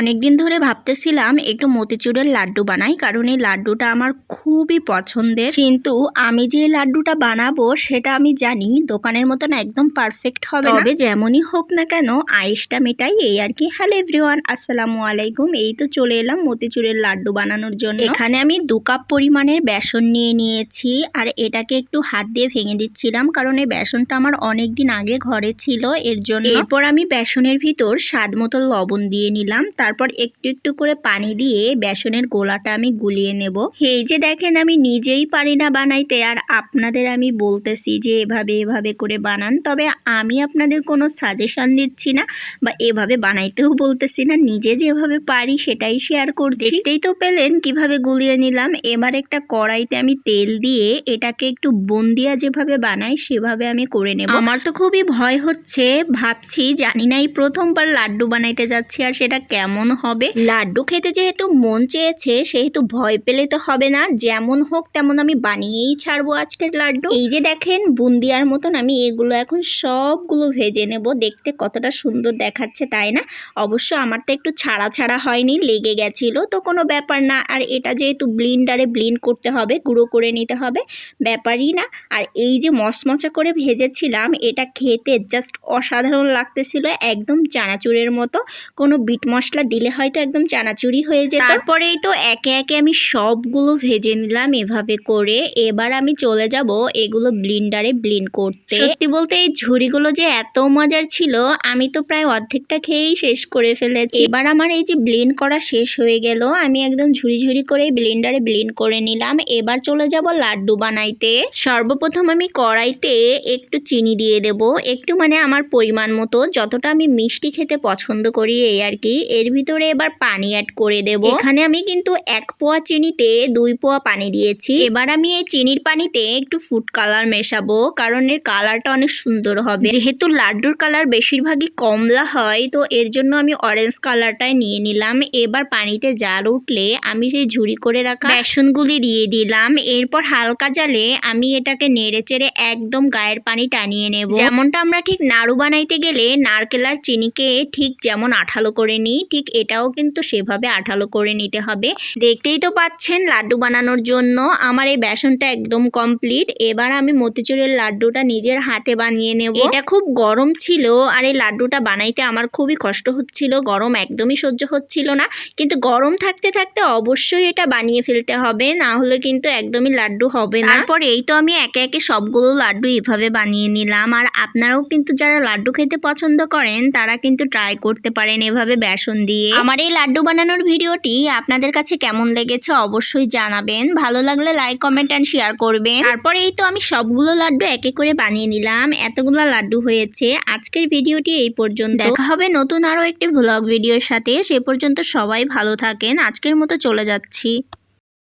অনেক দিন ধরে ভাবতেছিলাম একটু মতিচুরের লাড্ডু বানাই, কারণ এই লাড্ডুটা আমার খুবই পছন্দের। কিন্তু আমি যে লাড্ডুটা বানাবো সেটা আমি জানি দোকানের মতন একদম পারফেক্ট হবে। তবে যেমনই হোক না কেন আইসটা মেটাই, এই আর কি। হ্যালো এভরিওয়ান আসসালামু আলাইকুম। এই তো চলে এলাম মতিচুরের লাড্ডু বানানোর জন্য। এখানে আমি দু কাপ পরিমাণের বেসন নিয়ে নিয়েছি, আর এটাকে একটু হাত দিয়ে ভেঙে দিচ্ছিলাম, কারণ এই বেসনটা আমার অনেক দিন আগে ঘরে ছিল, এর জন্য। এরপর আমি বেসনের ভিতর স্বাদ মতো লবণ দিয়ে নিলাম। তারপর একটু একটু করে পানি দিয়ে বেসনের গোলাটা আমি গুলিয়ে নেব। এই যে দেখেন, আমি নিজেই পারি না বানাইতে। আর আপনাদের আমি বলতেছি যে এভাবে এভাবে করে বানান। তবে আমি আপনাদের কোনো সাজেশন দিচ্ছি না বা এভাবে বানাইতেও বলতেছি না। নিজে যেভাবে পারি সেটাই শেয়ার করছি। দেখতেই তো পেলেন কীভাবে গুলিয়ে নিলাম। এবার একটা কড়াইতে আমি তেল দিয়ে এটাকে একটু বন্দিয়া যেভাবে বানাই সেভাবে আমি করে নেব। আমার তো খুবই ভয় হচ্ছে। ভাবছি জানি না এই প্রথমবার লাড্ডু বানাইতে যাচ্ছি আর সেটা কেমন হবে? লাড্ডু খেতে যেহেতু মন চেয়েছে, সেহেতু ভয় পেলে তো হবে না। যেমন হোক, তেমন আমি বানিয়েই ছাড়বো আজকের লাড্ডু। এই যে দেখেন, বুন্দিয়ার মতন আমি এগুলো এখন সবগুলো ভেজে নেব। দেখতে কতটা সুন্দর দেখাচ্ছে, তাই না? অবশ্য আমার তো একটু ছাড়া ছাড়া হয়নি, লেগে গেছিল, তো কোনো ব্যাপার না। আর এটা যেহেতু ব্লিন্ডারে ব্লিন্ড করতে হবে, গুঁড়ো করে নিতে হবে, ব্যাপারই না। আর এই যে মচমচা করে ভেজেছিলাম, এটা খেতে জাস্ট অসাধারণ লাগতেছিল, একদম চানাচুরের মতো। কোনো বিট মশলা দিলে হয়তো একদম চানাচুরি হয়ে যেত। তারপরেই তো একে একে আমি সবগুলো ভেজে নিলাম এভাবে করে। এবার আমি চলে যাব এগুলো ব্লিন্ডারে ব্লিন্ড করতে। সত্যি বলতে এই ঝুড়িগুলো যে এত মজার ছিল আমি তো প্রায় অর্ধেকটা খেয়েই শেষ করে ফেলেছি। এবার আমার এই যে ব্লেন্ড করা শেষ হয়ে গেল আমি একদম ঝুড়ি ঝুড়ি করে ব্লেন্ডারে ব্লেন্ড করে নিলাম। এবার চলে যাব লাড্ডু বানাইতে। সর্বপ্রথম আমি কড়াইতে একটু চিনি দিয়ে দেব। একটু মানে আমার পরিমাণ মতো যতটা আমি মিষ্টি খেতে পছন্দ করি এই আর কি। এর ভিতরে এবার পানি অ্যাড করে দেব। এখানে আমি কিন্তু এক পোয়া চিনিতে দুই পোয়া পানি দিয়েছি। এবার আমি এই চিনির পানিতে একটু ফুড কালার মেশাবো কারণ এর কালারটা অনেক সুন্দর হবে। যেহেতু লাড্ডুর কালার বেশিরভাগই কমলা হয় তো এর জন্য আমি অরেঞ্জ কালারটাই নিয়ে নিলাম। এবার পানিতে জাল উঠলে আমি সেই ঝুড়ি করে রাখা বেসনগুলি দিয়ে দিলাম। এরপর হালকা জালে আমি এটাকে নেড়ে চেড়ে একদম গায়ের পানি টানিয়ে নেব। যেমনটা আমরা ঠিক নাড়ু বানাইতে গেলে নারকেল আর চিনিকে ঠিক যেমন আঠালো করে নিই ঠিক এটাও কিন্তু সেভাবে আঠালো করে নিতে হবে। দেখতেই তো পাচ্ছেন লাড্ডু বানানোর জন্য। আমার এই বেসনটা একদম কমপ্লিট। এবার আমি মতিচুরের লাড্ডুটা নিজের হাতে বানিয়ে নেব। এটা খুব গরম ছিল আর এই লাড্ডুটা বানাইতে আমার খুবই কষ্ট হচ্ছিল। গরম একদমই সহ্য হচ্ছিল না। কিন্তু গরম থাকতে থাকতে অবশ্যই এটা বানিয়ে ফেলতে হবে। না হলে কিন্তু একদমই লাড্ডু হবে না। তারপর এই তো আমি একে একে সবগুলো লাড্ডু এভাবে বানিয়ে নিলাম। আর আপনারাও কিন্তু যারা লাড্ডু খেতে পছন্দ করেন, তারা কিন্তু ট্রাই করতে পারেন এভাবে বেসন দিয়ে। আমার এই লাড্ডু বানানোর ভিডিওটি আপনাদের কাছে কেমন লেগেছে অবশ্যই জানাবেন। ভালো লাগলে লাইক কমেন্ট অ্যান্ড শেয়ার করবেন। তারপর এই তো আমি সবগুলো লাড্ডু একে করে বানিয়ে নিলাম। এতগুলো লাড্ডু হয়েছে। আজকের ভিডিওটি এই পর্যন্ত। দেখা হবে নতুন আরও একটি ভ্লগ ভিডিওর সাথে। সে পর্যন্ত সবাই ভালো থাকেন। আজকের মতো চলে যাচ্ছি।